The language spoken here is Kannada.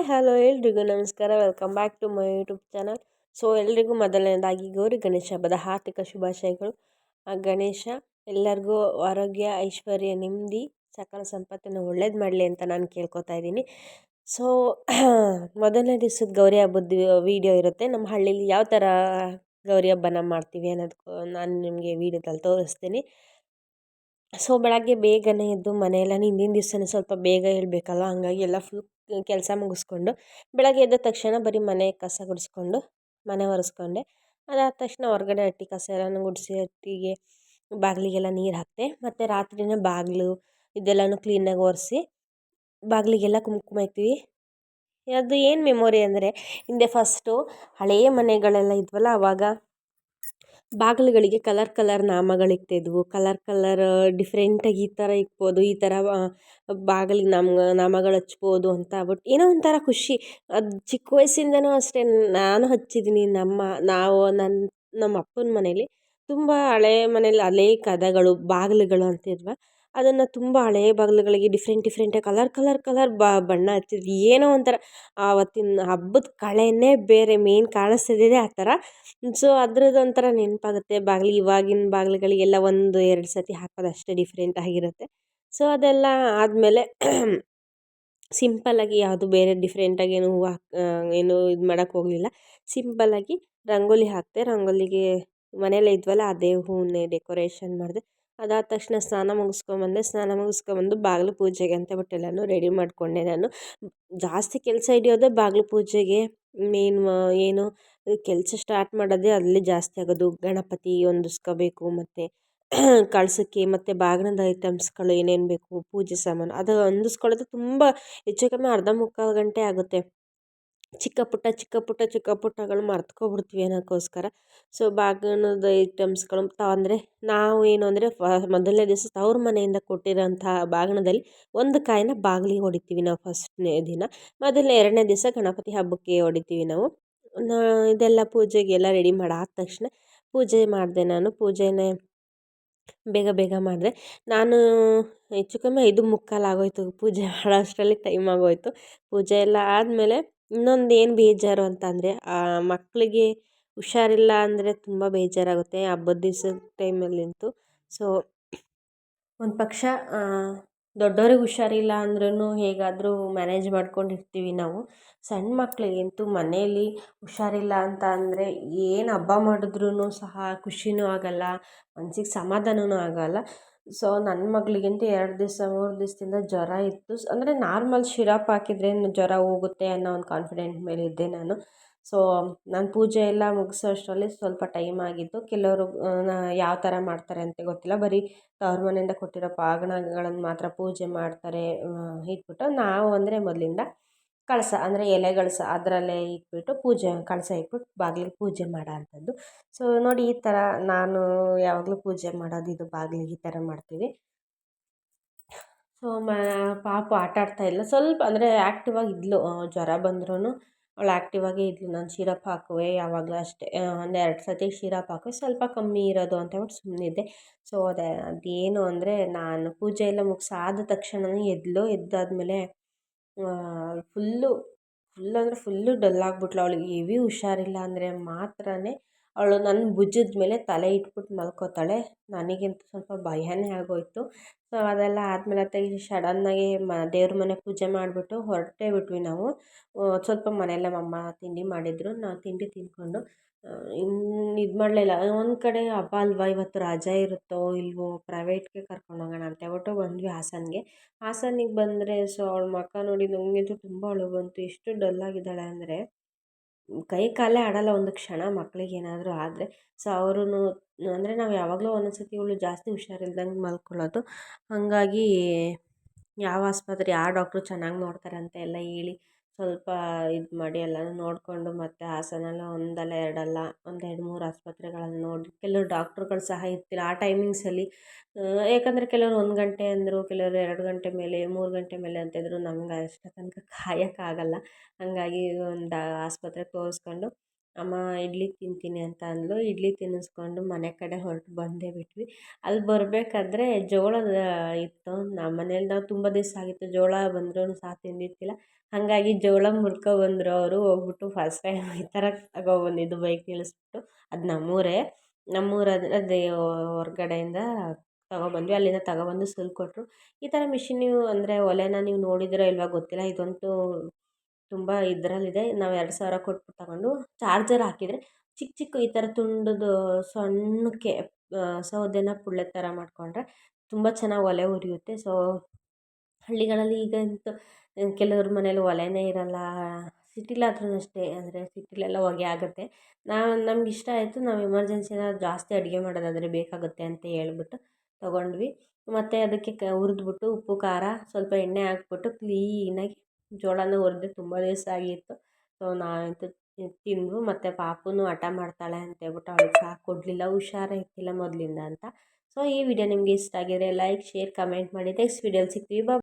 ಹಾಯ್, ಹಲೋ ಎಲ್ರಿಗೂ ನಮಸ್ಕಾರ. Welcome back to my YouTube channel. So, ಎಲ್ರಿಗೂ ಮೊದಲನೇದಾಗಿ ಗೌರಿ ಗಣೇಶ ಹಬ್ಬದ ಹಾರ್ದಿಕ ಶುಭಾಶಯಗಳು. ಆ, ಗಣೇಶ, ಎಲ್ಲರಿಗೂ ಆರೋಗ್ಯ, ಐಶ್ವರ್ಯ, ನೆಮ್ಮದಿ, ಸಕಲ ಸಂಪತ್ತನ್ನು ಒಳ್ಳೇದು ಮಾಡಲಿ ಅಂತ ನಾನು ಕೇಳ್ಕೊತಾ ಇದ್ದೀನಿ. ಸೊ, ಮೊದಲನೇ ದಿವಸದ ಗೌರಿ ಹಬ್ಬದ ವೀಡಿಯೋ ಇರುತ್ತೆ. ನಮ್ಮ ಹಳ್ಳೀಲಿ ಯಾವ ಥರ ಗೌರಿ ಹಬ್ಬನ ಮಾಡ್ತೀವಿ ಅನ್ನೋದಕ್ಕೂ ನಾನು ನಿಮಗೆ ವೀಡಿಯೋದಲ್ಲಿ ತೋರಿಸ್ತೀನಿ. ಸೊ, ಬೆಳಗ್ಗೆ ಬೇಗನೆ ಎದ್ದು ಮನೆಯೆಲ್ಲ, ಹಿಂದಿನ ದಿವಸನೇ ಸ್ವಲ್ಪ ಬೇಗ ಹೇಳ್ಬೇಕಲ್ಲ, ಹಂಗಾಗಿ ಎಲ್ಲ ಫುಲ್ ಕೆಲಸ ಮುಗಿಸ್ಕೊಂಡು ಬೆಳಗ್ಗೆ ಎದ್ದ ತಕ್ಷಣ ಬರೀ ಮನೆ ಕಸ ಗುಡಿಸ್ಕೊಂಡು ಮನೆ ಒರೆಸ್ಕೊಂಡೆ. ಅದಾದ ತಕ್ಷಣ ಹೊರಗಡೆ ಹಟ್ಟಿ ಕಸ ಎಲ್ಲನೂ ಗುಡಿಸಿ ಹಟ್ಟಿಗೆ ಬಾಗಿಲಿಗೆಲ್ಲ ನೀರು ಹಾಕಿದೆ ಮತ್ತು ರಾತ್ರಿಯೇ ಬಾಗಿಲು ಇದೆಲ್ಲನೂ ಕ್ಲೀನಾಗಿ ಒರೆಸಿ ಬಾಗಿಲಿಗೆಲ್ಲ ಕುಂಕುಮ ಇಕ್ತೀವಿ. ಅದು ಏನು ಮೆಮೊರಿ ಅಂದರೆ ಹಿಂದೆ ಫಸ್ಟು ಹಳೆಯ ಮನೆಗಳೆಲ್ಲ ಇದ್ವಲ್ಲ ಆವಾಗ ಬಾಗಿಲುಗಳಿಗೆ ಕಲರ್ ಕಲರ್ ನಾಮಗಳು ಇಕ್ತಿದ್ವು. ಕಲರ್ ಕಲರ್ ಡಿಫ್ರೆಂಟಾಗಿ ಈ ಥರ ಇಕ್ಬೋದು, ಈ ಥರ ಬಾಗಿಲಿಗೆ ನಾಮ, ನಾಮಗಳು ಹಚ್ಬೋದು ಅಂತ ಬಟ್ ಏನೋ ಒಂಥರ ಖುಷಿ. ಅದು ಚಿಕ್ಕ ವಯಸ್ಸಿಂದನೂ ಅಷ್ಟೇ ನಾನು ಹಚ್ಚಿದ್ದೀನಿ ನಮ್ಮ, ನಾವು ನನ್ನ ನಮ್ಮ ಅಪ್ಪನ ಮನೇಲಿ ತುಂಬ ಹಳೆ ಮನೇಲಿ ಹಳೇ ಕದಗಳು ಬಾಗಿಲುಗಳು ಅಂತಿದ್ವ. ಅದನ್ನು ತುಂಬ ಹಳೆಯ ಬಾಗಿಲುಗಳಿಗೆ ಡಿಫ್ರೆಂಟ್ ಡಿಫ್ರೆಂಟಾಗಿ ಕಲರ್ ಕಲರ್ ಕಲರ್ ಬಣ್ಣ ಹಚ್ಚಿದ್ವಿ ಏನೋ ಒಂಥರ ಆವತ್ತಿನ ಹಬ್ಬದ ಕಳೆನೇ ಬೇರೆ ಮೇನ್ ಕಾಣಿಸ್ತಿದ್ದಿದ್ದೇ ಆ ಥರ. ಸೊ ಅದ್ರದ್ದು ಒಂಥರ ನೆನಪಾಗುತ್ತೆ. ಬಾಗಿಲು ಇವಾಗಿನ ಬಾಗಿಲುಗಳಿಗೆಲ್ಲ ಒಂದು ಎರಡು ಸತಿ ಹಾಕೋದು ಅಷ್ಟೇ ಡಿಫ್ರೆಂಟ್ ಆಗಿರುತ್ತೆ. ಸೊ ಅದೆಲ್ಲ ಆದಮೇಲೆ ಸಿಂಪಲ್ಲಾಗಿ ಯಾವುದು ಬೇರೆ ಡಿಫ್ರೆಂಟಾಗಿ ಏನು ಹೂವು ಏನು ಇದು ಮಾಡೋಕ್ಕೆ ಹೋಗಲಿಲ್ಲ. ಸಿಂಪಲ್ಲಾಗಿ ರಂಗೋಲಿ ಹಾಕಿದೆ, ರಂಗೋಲಿಗೆ ಮನೆಯಲ್ಲೇ ಇದ್ವಲ್ಲ, ಅದೇ ಹೂವನ್ನೇ ಡೆಕೋರೇಷನ್ ಮಾಡಿದೆ. ಅದಾದ ತಕ್ಷಣ ಸ್ನಾನ ಮುಗಿಸ್ಕೊಂಬಂದೆ, ಸ್ನಾನ ಮುಗಿಸ್ಕೊಂಬಂದು ಬಾಗಿಲು ಪೂಜೆಗೆ ಅಂತ ಬಿಟ್ಟು ಎಲ್ಲನೂ ರೆಡಿ ಮಾಡಿಕೊಂಡೆ ನಾನು. ಜಾಸ್ತಿ ಕೆಲಸ ಹಿಡಿಯೋದೇ ಬಾಗಿಲು ಪೂಜೆಗೆ ಮೇನ್ ಏನು, ಕೆಲಸ ಸ್ಟಾರ್ಟ್ ಮಾಡೋದೇ ಅಲ್ಲಿ ಜಾಸ್ತಿ ಆಗೋದು. ಗಣಪತಿ ಹೊಂದಿಸ್ಕೋಬೇಕು ಮತ್ತು ಕಳಸಕ್ಕೆ ಮತ್ತು ಬಾಗಿನದ ಐಟಮ್ಸ್ಗಳು ಏನೇನು ಬೇಕು, ಪೂಜೆ ಸಾಮಾನು ಅದು ಹೊಂದಿಸ್ಕೊಳ್ಳೋದು ತುಂಬ ಹೆಚ್ಚು ಕಮ್ಮಿ ಅರ್ಧ ಮುಕ್ಕಾಲು ಗಂಟೆ ಆಗುತ್ತೆ. ಚಿಕ್ಕ ಪುಟ್ಟ ಚಿಕ್ಕ ಪುಟ್ಟ, ಚಿಕ್ಕ ಪುಟ್ಟಗಳು ಮರ್ತ್ಕೊಬಿಡ್ತೀವಿ ಅನ್ನೋಕ್ಕೋಸ್ಕರ. ಸೊ ಬಾಗಿನದ ಐಟಮ್ಸ್ಗಳು ಅಂದರೆ ನಾವು ಏನು ಅಂದರೆ ಫ, ಮೊದಲನೇ ದಿವಸ ತವ್ರ ಮನೆಯಿಂದ ಕೊಟ್ಟಿರೋಂಥ ಬಾಗಿಣದಲ್ಲಿ ಒಂದು ಕಾಯಿನ ಬಾಗಿಲಿಗೆ ಹೊಡಿತೀವಿ ನಾವು ಫಸ್ಟ್ನೇ ದಿನ. ಮೊದಲನೇ, ಎರಡನೇ ದಿವಸ ಗಣಪತಿ ಹಬ್ಬಕ್ಕೆ ಹೊಡಿತೀವಿ ನಾವು. ಇದೆಲ್ಲ ಪೂಜೆಗೆಲ್ಲ ರೆಡಿ ಮಾಡಾದ ತಕ್ಷಣ ಪೂಜೆ ಮಾಡಿದೆ ನಾನು. ಪೂಜೆನೇ ಬೇಗ ಬೇಗ ಮಾಡಿದೆ. ನಾನು ಹೆಚ್ಚು ಕಮ್ಮಿ ಐದು ಮುಕ್ಕಾಲು ಆಗೋಯಿತು ಪೂಜೆ ಮಾಡೋ ಅಷ್ಟರಲ್ಲಿ ಟೈಮ್ ಆಗೋಯಿತು. ಪೂಜೆ ಎಲ್ಲ ಆದಮೇಲೆ ಇನ್ನೊಂದು ಏನು ಬೇಜಾರು ಅಂತಂದರೆ ಮಕ್ಕಳಿಗೆ ಹುಷಾರಿಲ್ಲ ಅಂದರೆ ತುಂಬ ಬೇಜಾರಾಗುತ್ತೆ ಹಬ್ಬದ ದಿವ್ಸದ ಟೈಮಲ್ಲಂತೂ ಸೊ ಒಂದು ಪಕ್ಷ ದೊಡ್ಡವ್ರಿಗೆ ಹುಷಾರಿಲ್ಲ ಅಂದ್ರೂ ಹೇಗಾದರೂ ಮ್ಯಾನೇಜ್ ಮಾಡ್ಕೊಂಡಿರ್ತೀವಿ ನಾವು. ಸಣ್ಣ ಮಕ್ಕಳಿಗಂತೂ ಮನೆಯಲ್ಲಿ ಹುಷಾರಿಲ್ಲ ಅಂತ ಅಂದರೆ ಏನು ಹಬ್ಬ ಮಾಡಿದ್ರೂ ಸಹ ಖುಷಿನೂ ಆಗೋಲ್ಲ, ಮನ್ಸಿಗೆ ಸಮಾಧಾನವೂ ಆಗೋಲ್ಲ. ಸೊ ನನ್ನ ಮಗಳಿಗಂತೂ ಎರಡು ದಿವಸ, ಮೂರು ದಿವಸದಿಂದ ಜ್ವರ ಇತ್ತು. ಅಂದರೆ ನಾರ್ಮಲ್ ಶಿರಪ್ ಹಾಕಿದ್ರೆ ಜ್ವರ ಹೋಗುತ್ತೆ ಅನ್ನೋ ಒಂದು ಕಾನ್ಫಿಡೆಂಟ್ ಮೇಲೆ ಇದ್ದೆ ನಾನು. ಸೊ ನಾನು ಪೂಜೆ ಎಲ್ಲ ಮುಗಿಸೋ ಅಷ್ಟರಲ್ಲಿ ಸ್ವಲ್ಪ ಟೈಮ್ ಆಗಿತ್ತು. ಕೆಲವರು ಯಾವ ಥರ ಮಾಡ್ತಾರೆ ಅಂತ ಗೊತ್ತಿಲ್ಲ. ಬರೀ ತವ್ರ ಮನೆಯಿಂದ ಕೊಟ್ಟಿರೋ ಪಾಗಣಗಳನ್ನು ಮಾತ್ರ ಪೂಜೆ ಮಾಡ್ತಾರೆ ಇಟ್ಬಿಟ್ಟು ನಾವು ಅಂದರೆ ಮೊದಲಿಂದ ಕಳಸ, ಅಂದರೆ ಎಲೆಗಳು ಕಳಸ ಅದರಲ್ಲೇ ಇಟ್ಬಿಟ್ಟು ಪೂಜೆ, ಕಳಸ ಇಟ್ಬಿಟ್ಟು ಬಾಗಿಲಿಗೆ ಪೂಜೆ ಮಾಡೋ ಅಂಥದ್ದು ಸೊ ನೋಡಿ ಈ ಥರ ನಾನು ಯಾವಾಗಲೂ ಪೂಜೆ ಮಾಡೋದು ಇದು ಬಾಗಿಲಿಗೆ ಈ ಥರ ಮಾಡ್ತೀವಿ. ಸೊ ಮ, ಪಾಪು ಆಟ ಇಲ್ಲ. ಸ್ವಲ್ಪ ಅಂದರೆ ಆ್ಯಕ್ಟಿವ್ ಆಗಿದ್ಲು ಜ್ವರ ಬಂದ್ರೂ ಅವಳು ಆ್ಯಕ್ಟಿವ್ ಆಗೇ ಇದ್ಲು. ನಾನು ಶಿರಪ್ ಹಾಕುವೆ, ಯಾವಾಗಲೂ ಅಷ್ಟೇ ಒಂದು ಎರಡು ಸತಿ ಶಿರಪ್ ಹಾಕುವೆ. ಸ್ವಲ್ಪ ಕಮ್ಮಿ ಇರೋದು ಅಂತ ಹೇಳ್ಬಿಟ್ಟು ಸುಮ್ಮನಿದ್ದೆ ಸೊ ಅದೇ, ಅದೇನು ಅಂದರೆ ನಾನು ಪೂಜೆ ಎಲ್ಲ ಮುಗಿಸಾದ ತಕ್ಷಣವೇ ಎದ್ದಳು ಎದ್ದಾದಮೇಲೆ ಫುಲ್ಲು, ಫುಲ್ ಅಂದರೆ ಫುಲ್ಲು ಡಲ್ ಆಗ್ಬಿಟ್ಳು ಅವ್ಳಿಗೆ ಹೆವಿ ಹುಷಾರಿಲ್ಲ ಅಂದರೆ ಮಾತ್ರನೇ ಅವಳು ನನ್ನ ಭುಜದ ಮೇಲೆ ತಲೆ ಇಟ್ಬಿಟ್ಟು ಮಲ್ಕೋತಾಳೆ. ನನಗಂತೂ ಸ್ವಲ್ಪ ಭಯನೇ ಆಗೋಯಿತು. ಸೊ ಅದೆಲ್ಲ ಆದಮೇಲೆ ಅತ್ತಾಗೆ ಸಡನ್ನಾಗಿ ಮ, ದೇವ್ರ ಮನೆ ಪೂಜೆ ಮಾಡಿಬಿಟ್ಟು ಹೊರಟೇ ಬಿಟ್ವಿ ನಾವು. ಸ್ವಲ್ಪ ಮನೆಯಲ್ಲೇ ಅಮ್ಮ ತಿಂಡಿ ಮಾಡಿದ್ರು. ನಾವು ತಿಂಡಿ ತಿಂದ್ಕೊಂಡು ಇನ್ನು ಇದು ಮಾಡಲಿಲ್ಲ. ಒಂದು ಕಡೆ ಹಬ್ಬ ಅಲ್ವಾ ಇವತ್ತು ರಜೆ ಇರುತ್ತೋ ಇಲ್ವೋ ಪ್ರೈವೇಟ್ಗೆ ಕರ್ಕೊಂಡು ಹೋಗೋಣ ಅಂತ ಹೇಳ್ಬಿಟ್ಟು ಬಂದ್ವಿ ಹಾಸನ್ಗೆ. ಹಾಸನಿಗೆ ಬಂದರೆ ಸೊ ಅವಳ ಮಕ್ಕ ನೋಡಿ ನನಗಂತೂ ತುಂಬ ಅಳು ಬಂತು. ಎಷ್ಟು ಡಲ್ ಆಗಿದ್ದಾಳೆ ಅಂದರೆ ಕೈ ಕಾಲೇ ಆಡಲ್ಲ ಒಂದು ಕ್ಷಣ ಮಕ್ಕಳಿಗೆ ಏನಾದರೂ ಆದರೆ. ಸೊ ಅವರು ಅಂದರೆ ನಾವು ಯಾವಾಗಲೂ ಒಂದೊಂದು ಸತಿ ಇವಳು ಜಾಸ್ತಿ ಹುಷಾರಿಲ್ದಂಗೆ ಮಲ್ಕೊಳ್ಳೋದು. ಹಾಗಾಗಿ ಯಾವ ಆಸ್ಪತ್ರೆ ಯಾವ ಡಾಕ್ಟ್ರು ಚೆನ್ನಾಗಿ ನೋಡ್ತಾರೆ ಅಂತ ಎಲ್ಲ ಹೇಳಿ ಸ್ವಲ್ಪ ಇದು ಮಾಡಿ ಎಲ್ಲನೂ ನೋಡಿಕೊಂಡು ಮತ್ತೆ ಹಾಸನಲ್ಲಿ ಒಂದಲ್ಲ ಎರಡಲ್ಲ ಒಂದು ಎರಡು ಮೂರು ಆಸ್ಪತ್ರೆಗಳಲ್ಲಿ ನೋಡಿ ಕೆಲವು ಡಾಕ್ಟ್ರುಗಳು ಸಹ ಇರ್ತಿಲ್ಲ ಆ ಟೈಮಿಂಗ್ಸಲ್ಲಿ ಯಾಕಂದ್ರೆ ಕೆಲವರು ಒಂದು ಗಂಟೆ ಅಂದರು, ಕೆಲವರು ಎರಡು ಗಂಟೆ ಮೇಲೆ, ಮೂರು ಗಂಟೆ ಮೇಲೆ ಅಂತಿದ್ರು ನಮ್ಗೆ ಅಷ್ಟು ತನಕ ಕಾಯೋಕ್ಕಾಗಲ್ಲ ಹಾಗಾಗಿ ಒಂದು ಆಸ್ಪತ್ರೆಗೆ ತೋರಿಸ್ಕೊಂಡು ಅಮ್ಮ ಇಡ್ಲಿ ತಿಂತೀನಿ ಅಂತ ಅಂದಳು ಇಡ್ಲಿ ತಿನ್ನಿಸ್ಕೊಂಡು ಮನೆ ಕಡೆ ಹೊರಟು ಬಂದೇ ಬಿಟ್ವಿ. ಅಲ್ಲಿ ಬರಬೇಕಾದ್ರೆ ಜೋಳದ ಇತ್ತು. ನಮ್ಮ ಮನೇಲಿ ನಾವು ತುಂಬ ದಿವಸ ಆಗಿತ್ತು. ಜೋಳ ಬಂದ್ರೂ ಸಹ ತಿಂದಿದ್ದಿಲ್ಲ ಹಾಗಾಗಿ ಜೋಳ ಮುರ್ಕೊಬಂದ್ರು ಅವರು. ಹೋಗ್ಬಿಟ್ಟು ಫಸ್ಟ್ ಟೈಮ್ ಈ ಥರ ತಗೊಬಂದಿದ್ದು ಬೈಕ್ ನಿಲ್ಲಿಸ್ಬಿಟ್ಟು. ಅದು ನಮ್ಮೂರೇ. ನಮ್ಮೂರು ಅದೇ ಹೊರ್ಗಡೆಯಿಂದ ತಗೊಬಂದ್ವಿ. ಅಲ್ಲಿಂದ ತಗೊಬಂದು ಸುಲ್ಕೊಟ್ರು. ಈ ಥರ ಮಿಷಿನ್ ನೀವು ಅಂದರೆ ಒಲೆನ ನೀವು ನೋಡಿದ್ದೀರೋ ಇಲ್ವೋ ಗೊತ್ತಿಲ್ಲ. ಇದಂತೂ ತುಂಬ ಇದರಲ್ಲಿದೆ. ನಾವು ಎರಡು ಸಾವಿರ ಕೊಟ್ಟು ತಗೊಂಡು ಚಾರ್ಜರ್ ಹಾಕಿದರೆ ಚಿಕ್ಕ ಚಿಕ್ಕ ಈ ಥರ ತುಂಡದ್ದು ಸಣ್ಣಕ್ಕೆ ಸೌದೆನ ಪುಳ್ಳೆ ಥರ ಮಾಡಿಕೊಂಡ್ರೆ ತುಂಬ ಚೆನ್ನಾಗಿ ಒಲೆ ಉರಿಯುತ್ತೆ. ಸೊ ಹಳ್ಳಿಗಳಲ್ಲಿ ಈಗಂತೂ ಕೆಲವ್ರ ಮನೇಲಿ ಒಲೆನೇ ಇರಲ್ಲ. ಸಿಟಿಲಾದ್ರೂ ಅಷ್ಟೇ, ಅಂದರೆ ಸಿಟಿಲೆಲ್ಲ ಹೊಗೆ ಆಗುತ್ತೆ. ನಾವು, ನಮ್ಗೆ ಇಷ್ಟ ಆಯಿತು. ನಾವು ಎಮರ್ಜೆನ್ಸಿ ಜಾಸ್ತಿ ಅಡುಗೆ ಮಾಡೋದಾದರೆ ಬೇಕಾಗುತ್ತೆ ಅಂತ ಹೇಳ್ಬಿಟ್ಟು ತಗೊಂಡ್ವಿ. ಮತ್ತು ಅದಕ್ಕೆ ಕ, ಹುರಿದ್ಬಿಟ್ಟು ಉಪ್ಪು, ಖಾರ ಸ್ವಲ್ಪ ಎಣ್ಣೆ ಹಾಕ್ಬಿಟ್ಟು ಕ್ಲೀನಾಗಿ ಜೋಳನ ಹುರಿದು ತುಂಬ ದಿವಸ ಆಗಿತ್ತು. ಸೊ ನಾನು ತಿಂದು ಮತ್ತು ಪಾಪುನೂ ಹಠ ಮಾಡ್ತಾಳೆ ಅಂತೇಳ್ಬಿಟ್ಟು ಅವಳಿಗೆ ಚಹಾ ಕೊಡಲಿಲ್ಲ. ಹುಷಾರೇ ಇರ್ತಿಲ್ಲ ಮೊದಲಿಂದ ಅಂತ. ಸೊ ಈ ವಿಡಿಯೋ ನಿಮಗೆ ಇಷ್ಟ ಆಗಿದ್ರೆ ಲೈಕ್ ಶೇರ್ ಕಮೆಂಟ್ ಮಾಡಿ. ನೆಕ್ಸ್ಟ್ ವಿಡಿಯೋಲಿ ಸಿಗ್ತೀವಿ. ಬಾ